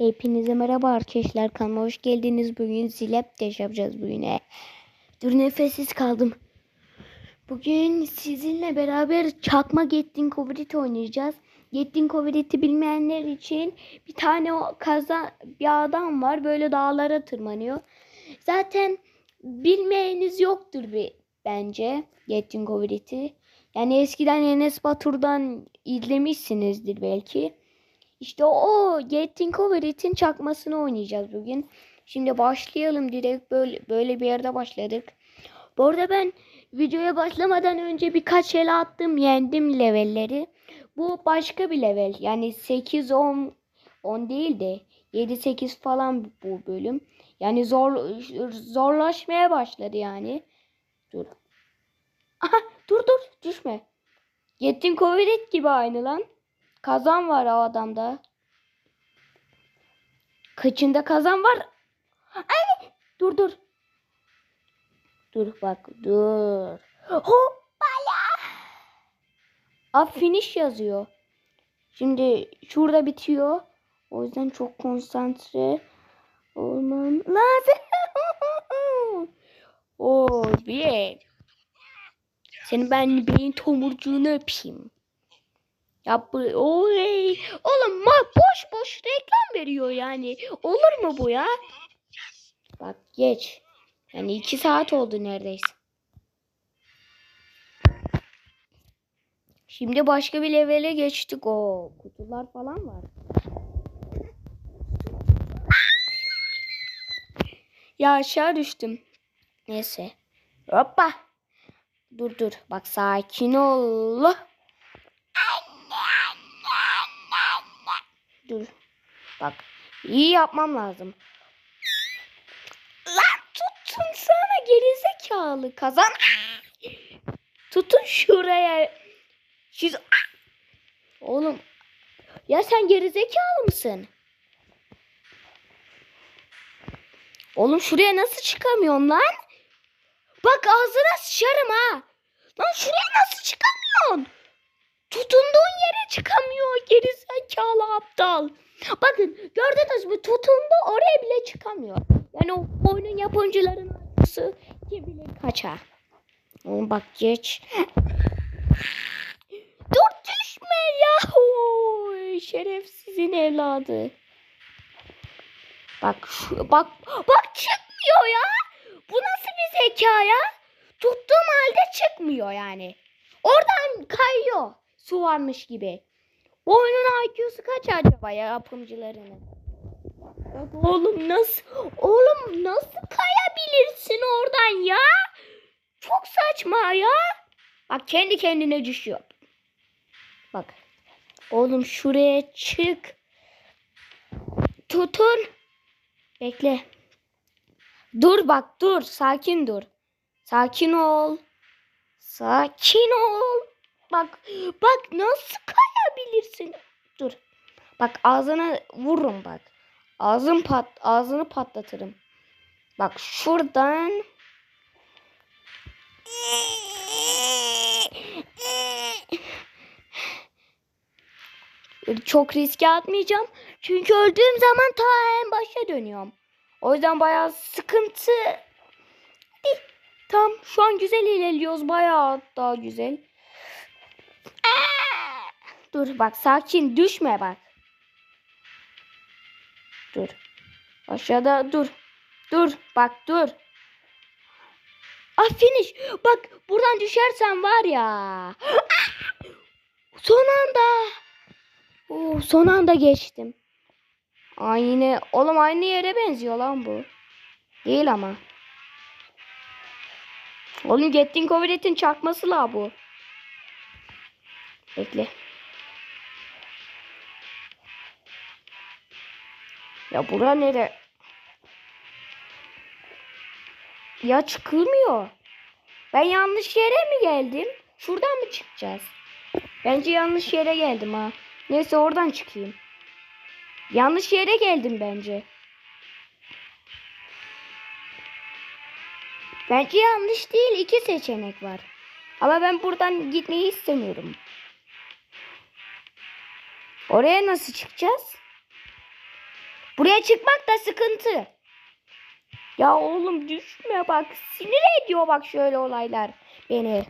Hepinize merhaba arkadaşlar kanalıma hoş geldiniz. Bugün zilep teş yapacağız bugüne. Dur nefessiz kaldım. Bugün sizinle beraber çakma Getting Coverit oynayacağız. Getting Coverit'i bilmeyenler için bir tane o kaza bir adam var böyle dağlara tırmanıyor. Zaten bilmeyeniz yoktur bir bence Getting Coverit'i. Yani eskiden Enes Batur'dan izlemişsinizdir belki. İşte o Getting Over It'in çakmasını oynayacağız bugün. Şimdi başlayalım direkt böyle böyle bir yerde başladık. Bu arada ben videoya başlamadan önce birkaç ele attım yendim levelleri. Bu başka bir level. Yani 8 10 10 değil de 7 8 falan bu bölüm. Yani zor zorlaşmaya başladı yani. Dur. Aha dur dur düşme. Getting Over It gibi aynı lan. Kazan var o adamda. Kıçında kazan var. Ay, dur dur. Dur bak dur. Hoppala. Aa finish yazıyor. Şimdi şurada bitiyor. O yüzden çok konsantre olmam lazım. Oo bir. Senin ben beyin tomurcuğunu öpeyim. Ya bu oley. Oğlum ma boş boş reklam veriyor yani. Olur mu bu ya? Bak geç. Yani iki saat oldu neredeyse. Şimdi başka bir levele geçtik. O kutular falan var. Ya aşağı düştüm. Neyse. Hoppa. Dur dur. Bak sakin ol. Dur. Bak. iyi yapmam lazım. Lan tutun sana gerizekalı kazan. Tutun şuraya. Siz Oğlum. Ya sen gerizekalı mısın? Oğlum şuraya nasıl çıkamıyorsun lan? Bak ağzına sıçarım ha. Lan şuraya nasıl çıkamıyorsun? Tutunduğun yere çıkamıyor gerizekalı aptal. Bakın gördünüz mü tutundu oraya bile çıkamıyor. Yani o oyunun yapımcıların arkası kim bilir kaça. Oğlum bak geç. Dur düşme ya. Oy, şerefsizin evladı. Bak şu, bak bak çıkmıyor ya. Bu nasıl bir zeka ya? Tuttuğum halde çıkmıyor yani. Oradan kayıyor. Su varmış gibi. Bu oyunun IQ'su kaç acaba ya yapımcılarının? Oğlum nasıl oğlum nasıl kayabilirsin oradan ya? Çok saçma ya. Bak kendi kendine düşüyor. Bak. Oğlum şuraya çık. Tutun. Bekle. Dur bak dur. Sakin dur. Sakin ol. Sakin ol. Bak bak nasıl kayabilirsin? Dur. Bak ağzına vururum bak. Ağzın pat ağzını patlatırım. Bak şuradan çok riske atmayacağım. Çünkü öldüğüm zaman ta en başa dönüyorum. O yüzden bayağı sıkıntı. Tam şu an güzel ilerliyoruz. Bayağı daha güzel. Dur bak sakin düşme bak. Dur. Aşağıda dur. Dur bak dur. Ah finish. Bak buradan düşersen var ya. Son anda. Oo, son anda geçtim. Aynı. Oğlum aynı yere benziyor lan bu. Değil ama. Oğlum Getting Covid'in çakması la bu. Bekle. Ya bura nere? Ya çıkılmıyor. Ben yanlış yere mi geldim? Şuradan mı çıkacağız? Bence yanlış yere geldim ha. Neyse oradan çıkayım. Yanlış yere geldim bence. Bence yanlış değil. iki seçenek var. Ama ben buradan gitmeyi istemiyorum. Oraya nasıl çıkacağız? Buraya çıkmak da sıkıntı. Ya oğlum düşme bak. Sinir ediyor bak şöyle olaylar beni.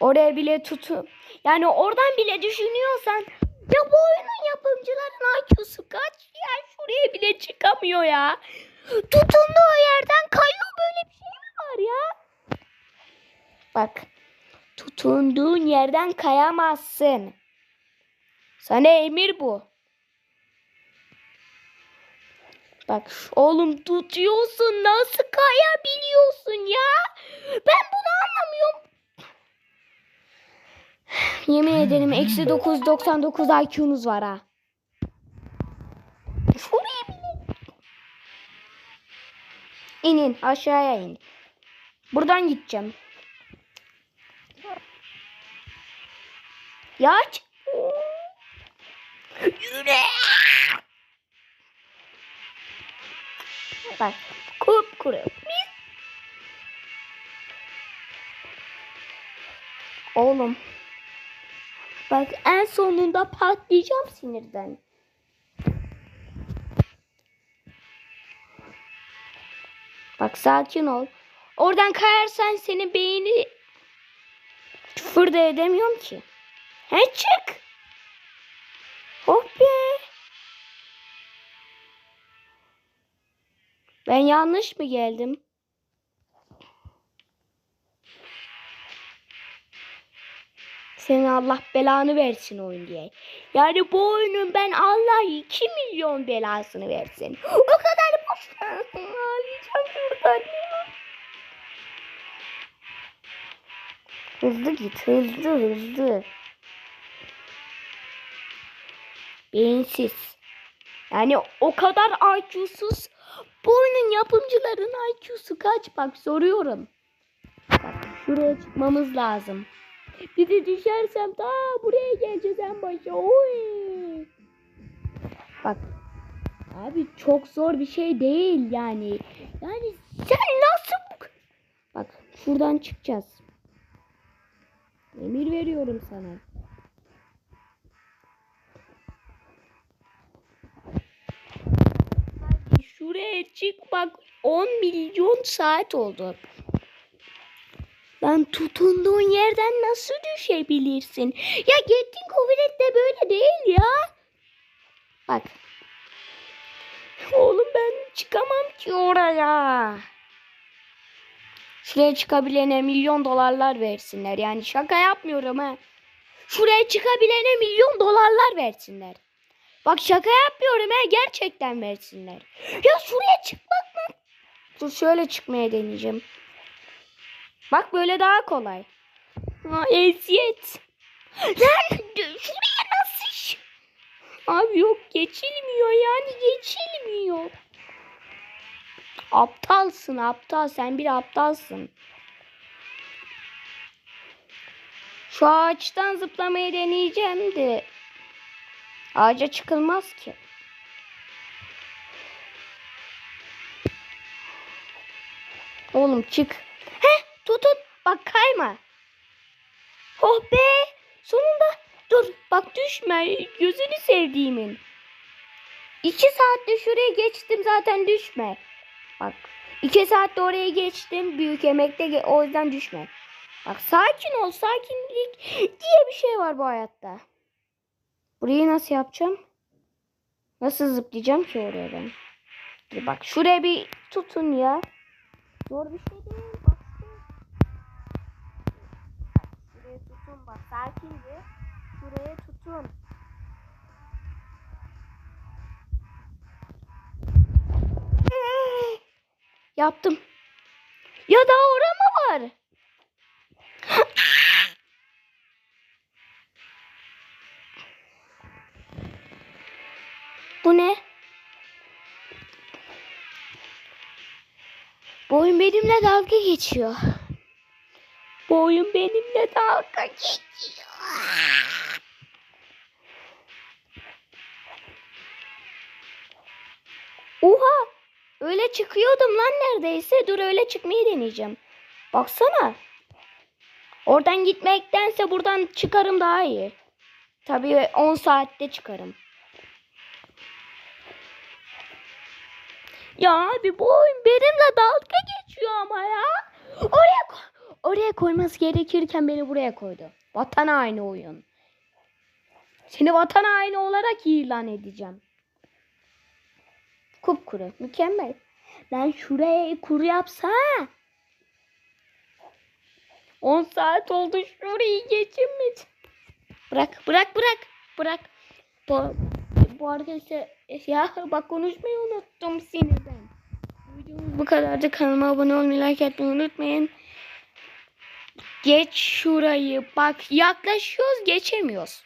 Oraya bile tutun. Yani oradan bile düşünüyorsan ya bu oyunun yapımcıların IQ'su kaç ya şuraya bile çıkamıyor ya. Tutunduğu yerden kayıyor böyle bir şey mi var ya? Bak tutunduğun yerden kayamazsın. Sana emir bu. Bak oğlum tutuyorsun nasıl kayabiliyorsun ya? Ben bunu anlamıyorum. Yemin ederim eksi 999 IQ'nuz var ha. Şuraya bile. İnin aşağıya in. Buradan gideceğim. Ya aç. Yürü. Bak kupkuru. Mis. Oğlum. Bak en sonunda patlayacağım sinirden. Bak sakin ol. Oradan kayarsan senin beyni fırda edemiyorum ki. He çık. Oh be. Ben yanlış mı geldim? Senin Allah belanı versin oyun diye. Yani bu oyunun ben Allah 2 milyon belasını versin. O kadar boş. Ağlayacağım şuradan ya. Hızlı git hızlı hızlı. Beyinsiz. Yani o kadar IQ'suz. Bu oyunun yapımcıların IQ'su kaç bak soruyorum. Bak şuraya çıkmamız lazım. Bir de düşersem ta buraya geleceğiz en başa. Oy. Bak. Abi çok zor bir şey değil yani. Yani sen nasıl... Bak şuradan çıkacağız. Emir veriyorum sana. Şuraya çık bak 10 milyon saat oldu. Lan tutunduğun yerden nasıl düşebilirsin? Ya Getting Covid'de de böyle değil ya. Bak. Oğlum ben çıkamam ki oraya. Şuraya çıkabilene milyon dolarlar versinler. Yani şaka yapmıyorum ha. Şuraya çıkabilene milyon dolarlar versinler. Bak şaka yapmıyorum ha. Gerçekten versinler. Ya şuraya çıkmak mı? Dur şöyle çıkmaya deneyeceğim. Bak böyle daha kolay. Ha, eziyet. Lan şuraya nasıl? Abi yok geçilmiyor yani geçilmiyor. Aptalsın aptal sen bir aptalsın. Şu ağaçtan zıplamayı deneyeceğim de ağaca çıkılmaz ki. Oğlum çık. Heh tutun. Bak kayma. Oh be. Sonunda. Dur bak düşme. Gözünü sevdiğimin. İki saatte şuraya geçtim zaten düşme. Bak. iki saatte oraya geçtim. Büyük emekte o yüzden düşme. Bak sakin ol. Sakinlik diye bir şey var bu hayatta. Burayı nasıl yapacağım? Nasıl zıplayacağım ki oraya ben? Dur bak şuraya bir tutun ya. Zor bir şey değil. Bak. Şuraya tutun bak. Sakince. Şuraya tutun. Yaptım. Ya daha ora mı var? Bu ne? Bu oyun benimle dalga geçiyor. Bu oyun benimle dalga geçiyor. Oha! Öyle çıkıyordum lan neredeyse. Dur öyle çıkmayı deneyeceğim. Baksana. Oradan gitmektense buradan çıkarım daha iyi. Tabii 10 saatte çıkarım. Ya abi bu oyun benimle dalga geçiyor ama ya. Oraya oraya koyması gerekirken beni buraya koydu. Vatan haini oyun. Seni vatan haini olarak ilan edeceğim. Kupkuru. Mükemmel. Ben şuraya kuru yapsa. 10 saat oldu şurayı geçemedim. Bırak bırak bırak. Bırak. Bu, bu arkadaşlar ya bak konuşmayı unuttum sinirden. Bu kadardı. Kanalıma abone olmayı, like etmeyi unutmayın. Geç şurayı. Bak yaklaşıyoruz geçemiyoruz.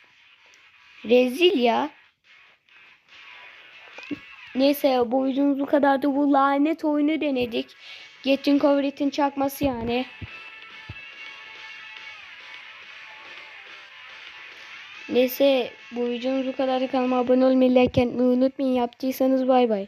Rezil ya. Neyse bu videomuz bu kadardı. Bu lanet oyunu denedik. Getting Covered'in çakması yani. Neyse bu videomuz bu kadar. Kanalıma abone olmayı, like etmeyi unutmayın. Yaptıysanız bay bay.